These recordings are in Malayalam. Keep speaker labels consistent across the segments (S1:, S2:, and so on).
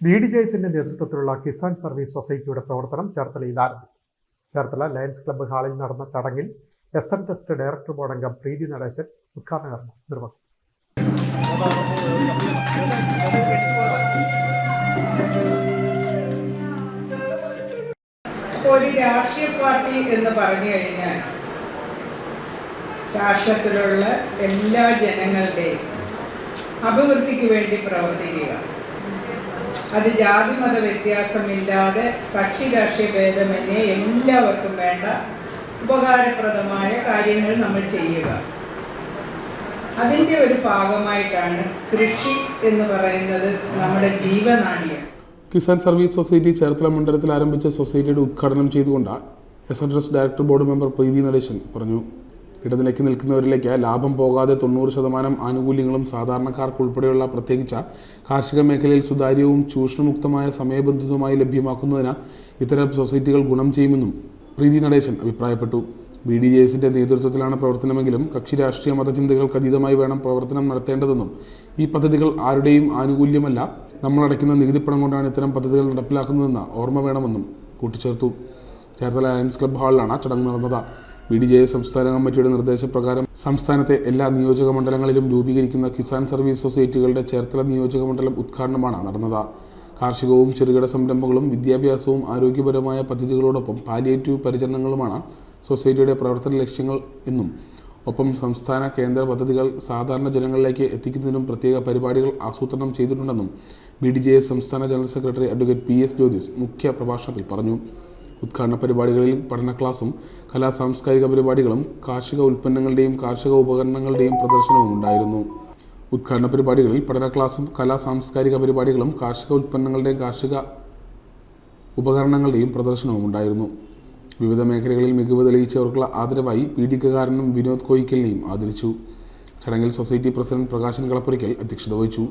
S1: ബി ഡി ജയസിന്റെ നേതൃത്വത്തിലുള്ള കിസാൻ സർവീസ് സൊസൈറ്റിയുടെ പ്രവർത്തനം ചേർത്തലയിൽ ആരംഭിച്ചു ചേർത്തല ലയൻസ് ക്ലബ്ബ് ഹാളിൽ നടന്ന ചടങ്ങിൽ S N trust director board അംഗം പ്രീതി നടേശൻ ഉദ്ഘാടന നിർവഹിച്ചു
S2: രാഷ്ട്രീയ പാർട്ടി എന്ന് പറഞ്ഞു കഴിഞ്ഞാൽ രാഷ്ട്രത്തിലുള്ള എല്ലാ ജനങ്ങളുടെയും അഭിവൃദ്ധിക്ക് വേണ്ടി പ്രവർത്തിക്കുക. അത് ജാതി മത വ്യത്യാസമില്ലാതെ കക്ഷി രാഷ്ട്രീയ ഭേദമന്യേ എല്ലാവർക്കും വേണ്ട ഉപകാരപ്രദമായ കാര്യങ്ങൾ നമ്മൾ ചെയ്യുക. അതിന്റെ ഒരു ഭാഗമായിട്ടാണ് കൃഷി എന്ന് പറയുന്നത് നമ്മുടെ ജീവനാഡിയാണ്
S3: കിസാൻ സർവീസ് സൊസൈറ്റി ചേർത്തല മണ്ഡലത്തിൽ ആരംഭിച്ച സൊസൈറ്റിയുടെ ഉദ്ഘാടനം ചെയ്തുകൊണ്ട് S director board member Preethi Natesan പറഞ്ഞു. ഇടനിലയ്ക്ക് നിൽക്കുന്നവരിലേക്ക് ലാഭം പോകാതെ തൊണ്ണൂറ് ശതമാനം ആനുകൂല്യങ്ങളും സാധാരണക്കാർക്ക് ഉൾപ്പെടെയുള്ള പ്രത്യേകിച്ച കാർഷിക മേഖലയിൽ സുതാര്യവും ചൂഷണമുക്തമായ സമയബന്ധിതവുമായി ലഭ്യമാക്കുന്നതിന് ഇത്തരം സൊസൈറ്റികൾ ഗുണം ചെയ്യുമെന്നും പ്രീതി നടേശൻ അഭിപ്രായപ്പെട്ടു. ബി ഡി ജെ എസിന്റെ നേതൃത്വത്തിലാണ് പ്രവർത്തനമെങ്കിലും കക്ഷി രാഷ്ട്രീയ മതചിന്തകൾക്ക് അതീതമായി വേണം പ്രവർത്തനം നടത്തേണ്ടതെന്നും ഈ പദ്ധതികൾ ആരുടെയും ആനുകൂല്യമല്ല നമ്മളടയ്ക്കുന്ന നികുതിപ്പണം കൊണ്ടാണ് ഇത്തരം പദ്ധതികൾ നടപ്പിലാക്കുന്നതെന്ന് ഓർമ്മ വേണമെന്നും കൂട്ടിച്ചേർത്തു. ചേർത്തല ലയൻസ് ക്ലബ് ഹാളിലാണ് ചടങ്ങ് നടന്നത്. ബി ഡി ജെ എസ് സംസ്ഥാന കമ്മിറ്റിയുടെ നിർദ്ദേശപ്രകാരം സംസ്ഥാനത്തെ എല്ലാ നിയോജക മണ്ഡലങ്ങളിലും രൂപീകരിക്കുന്ന കിസാൻ സർവീസ് സൊസൈറ്റികളുടെ ചേർത്തല നിയോജക മണ്ഡലം ഉദ്ഘാടനമാണ് നടന്നത്. കാർഷികവും ചെറുകിട സംരംഭങ്ങളും വിദ്യാഭ്യാസവും ആരോഗ്യപരമായ പദ്ധതികളോടൊപ്പം പാലിയേറ്റീവ് പരിചരണങ്ങളുമാണ് സൊസൈറ്റിയുടെ പ്രവർത്തന ലക്ഷ്യങ്ങൾ എന്നും ഒപ്പം സംസ്ഥാന കേന്ദ്ര പദ്ധതികൾ സാധാരണ ജനങ്ങളിലേക്ക് എത്തിക്കുന്നതിനും പ്രത്യേക പരിപാടികൾ ആസൂത്രണം ചെയ്തിട്ടുണ്ടെന്നും ബി ഡി ജെ എസ് സംസ്ഥാന general secretary advocate P S Jyothis മുഖ്യ പ്രഭാഷണത്തിൽ പറഞ്ഞു. ഉദ്ഘാടന പരിപാടികളിൽ പഠന ക്ലാസും കലാ സാംസ്കാരിക പരിപാടികളും കാർഷിക ഉൽപ്പന്നങ്ങളുടെയും കാർഷിക ഉപകരണങ്ങളുടെയും പ്രദർശനവും ഉണ്ടായിരുന്നു. ഉദ്ഘാടന പരിപാടികളിൽ പഠന ക്ലാസും കലാ സാംസ്കാരിക പരിപാടികളും കാർഷിക ഉൽപ്പന്നങ്ങളുടെയും കാർഷിക ഉപകരണങ്ങളുടെയും പ്രദർശനവും ഉണ്ടായിരുന്നു. വിവിധ മേഖലകളിൽ മികവ് തെളിയിച്ചവർക്കുള്ള ആദരവായി പീഡികകാരനും വിനോദ് കോയിക്കലിനെയും ആദരിച്ചു. ചടങ്ങിൽ സൊസൈറ്റി പ്രസിഡന്റ് പ്രകാശൻ കളപ്പുരയ്ക്കൽ അധ്യക്ഷത വഹിച്ചു.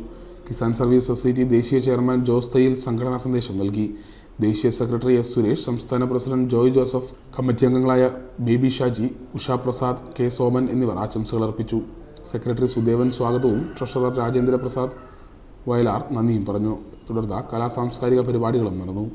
S3: കിസാൻ സർവീസ് സൊസൈറ്റി ദേശീയ ചെയർമാൻ ജോസ് തയ്യിൽ സംഘടനാ സന്ദേശം നൽകി. ദേശീയ സെക്രട്ടറി എസ് സുരേഷ് സംസ്ഥാന പ്രസിഡന്റ് ജോയ് ജോസഫ് കമ്മിറ്റി അംഗങ്ങളായ ബേബി ഷാജി ഉഷാ പ്രസാദ് കെ സോമൻ എന്നിവർ ആശംസകൾ അർപ്പിച്ചു. സെക്രട്ടറി സുദേവൻ സ്വാഗതവും ട്രഷറർ രാജേന്ദ്ര പ്രസാദ് വയലാർ നന്ദിയും പറഞ്ഞു. തുടർന്ന് കലാ സാംസ്കാരിക പരിപാടികളും നടന്നു.